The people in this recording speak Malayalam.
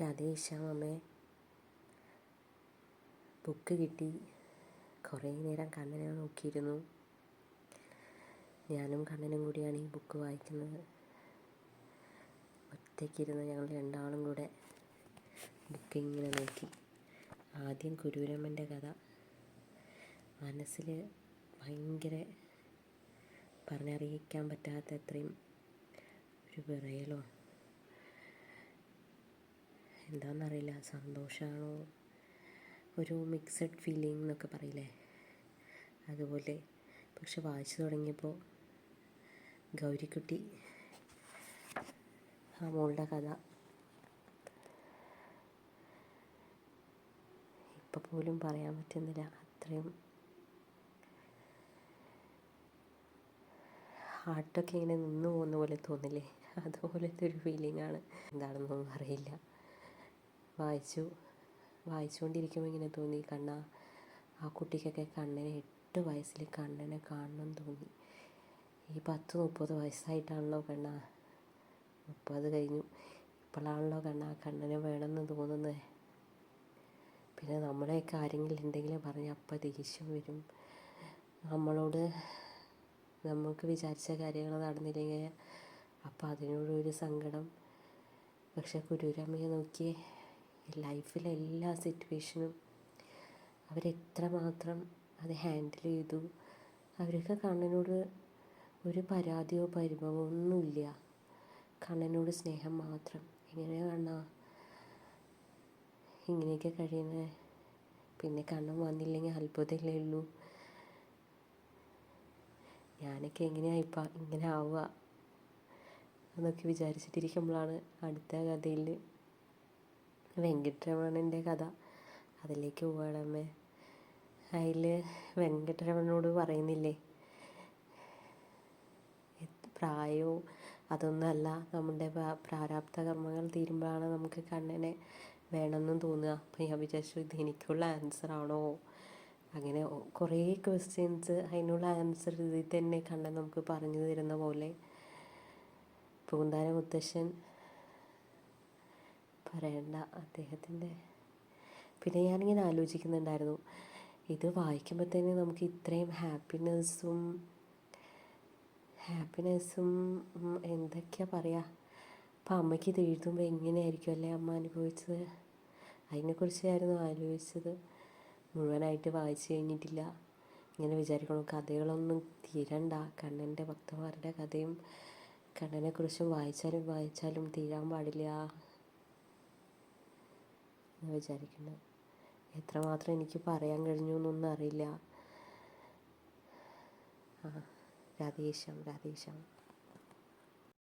രാധേശ്യാം അമ്മേ. ബുക്ക് കിട്ടി. കുറേ നേരം കണ്ണനെ നോക്കിയിരുന്നു. ഞാനും കണ്ണനും കൂടിയാണ് ഈ ബുക്ക് വായിക്കുന്നത്. ഒറ്റയ്ക്കിരുന്ന് ഞങ്ങൾ രണ്ടാളും കൂടെ ബുക്ക് ഇങ്ങനെ നോക്കി. ആദ്യം കുരൂരമ്മന്റെ കഥ. മനസ്സിൽ ഭയങ്കര പറഞ്ഞറിയിക്കാൻ പറ്റാത്ത അത്രയും ഒരു വിറയലോ എന്താണെന്നറിയില്ല സന്തോഷമാണോ ഒരു മിക്സഡ് ഫീലിംഗ് എന്നൊക്കെ പറയില്ലേ? അതുപോലെ. പക്ഷെ വായിച്ചു തുടങ്ങിയപ്പോൾ ഗൗരിക്കുട്ടി ആ മോളുടെ കഥ. ഇപ്പം പോലും പറയാൻ പറ്റുന്നില്ല. അത്രയും ഹാർട്ടൊക്കെ ഇങ്ങനെ നിന്ന് പോകുന്ന പോലെ തോന്നില്ലേ? അതുപോലത്തെ ഒരു ഫീലിംഗ് ആണ്. എന്താണെന്നൊന്നും അറിയില്ല. വായിച്ചു. വായിച്ചുകൊണ്ടിരിക്കുമ്പോൾ ഇങ്ങനെ തോന്നി കണ്ണ ആ കുട്ടിക്കൊക്കെ കണ്ണനെ എട്ട് വയസ്സിൽ കണ്ണനെ കാണണം തോന്നി. ഈ പത്ത് മുപ്പത് വയസ്സായിട്ടാണല്ലോ കണ്ണ. മുപ്പത് കഴിഞ്ഞു. ഇപ്പോഴാണല്ലോ കണ്ണ കണ്ണനെ വേണമെന്ന് തോന്നുന്നത് പിന്നെ നമ്മളെയൊക്കെ ആരെങ്കിലും എന്തെങ്കിലും പറഞ്ഞ് അപ്പം ദേഷ്യം വരും. നമ്മളോട് നമുക്ക് വിചാരിച്ച കാര്യങ്ങൾ നടന്നില്ലെങ്കിൽ അപ്പം അതിനോടൊരു സങ്കടം. പക്ഷെ കുരൂരമ്മയെ നോക്കിയേ ലൈഫിലെ എല്ലാ സിറ്റുവേഷനും അവരെത്രമാത്രം അത് ഹാൻഡിൽ ചെയ്തു. അവരൊക്കെ കണ്ണനോട് ഒരു പരാതിയോ പരിഭവമോ ഒന്നുമില്ല. കണ്ണനോട് സ്നേഹം മാത്രം. എങ്ങനെയാ കണ്ണ? ഇങ്ങനെയൊക്കെ കഴിയുന്നത്. പിന്നെ കണ്ണൻ വന്നില്ലെങ്കിൽ അത്ഭുതമല്ലേ ഉള്ളൂ. ഞാനൊക്കെ എങ്ങനെയാണ് ഇപ്പം ഇങ്ങനെ ആവുക എന്നൊക്കെ വിചാരിച്ചിട്ടിരിക്കുമ്പോഴാണ് അടുത്ത കഥയിൽ വെങ്കിട്ടരമണന്റെ കഥ. അതിലേക്ക് പോകണമേ അതിൽ വെങ്കട്ടരമണനോട് പറയുന്നില്ലേ പ്രായവും അതൊന്നുമല്ല നമ്മുടെ പ്രാരാബ്ധ കർമ്മങ്ങൾ തീരുമ്പോഴാണ് നമുക്ക് കണ്ണനെ വേണമെന്നും തോന്നുക. അപ്പം ഞാൻ വിചാരിച്ചു ഇത് എനിക്കുള്ള ആൻസർ ആണോ? അങ്ങനെ കുറേ ക്വസ്റ്റ്യൻസ് അതിനുള്ള ആൻസർ ഇതിൽ തന്നെ കണ്ണൻ നമുക്ക് പറഞ്ഞു തരുന്ന പോലെ. പൂന്താന മുത്തശ്ശൻ പറയണ്ട. അദ്ദേഹത്തിന്റെ പിന്നെ ഞാനിങ്ങനെ ആലോചിക്കുന്നുണ്ടായിരുന്നു. ഇത് വായിക്കുമ്പോൾ തന്നെ നമുക്ക് ഇത്രയും ഹാപ്പിനെസ്സും ഹാപ്പിനെസ്സും എന്തൊക്കെയാ പറയുക അപ്പം അമ്മയ്ക്ക് ഇത് എഴുതുമ്പോൾ എങ്ങനെയായിരിക്കും അല്ലേ അമ്മ അനുഭവിച്ചത്? അതിനെക്കുറിച്ചായിരുന്നു ആലോചിച്ചത്. മുഴുവനായിട്ട് വായിച്ചു കഴിഞ്ഞിട്ടില്ല. ഇങ്ങനെ വിചാരിക്കണം കഥകളൊന്നും തീരണ്ട. കണ്ണന്റെ ഭക്തന്മാരുടെ കഥയും കണ്ണനെക്കുറിച്ചും വായിച്ചാലും വായിച്ചാലും തീരാൻ പാടില്ല. എന്ന് വിചാരിക്കുന്നു. എത്രമാത്രം എനിക്ക് പറയാൻ കഴിഞ്ഞു എന്നൊന്നും അറിയില്ല. ആ രാധേശ്യാം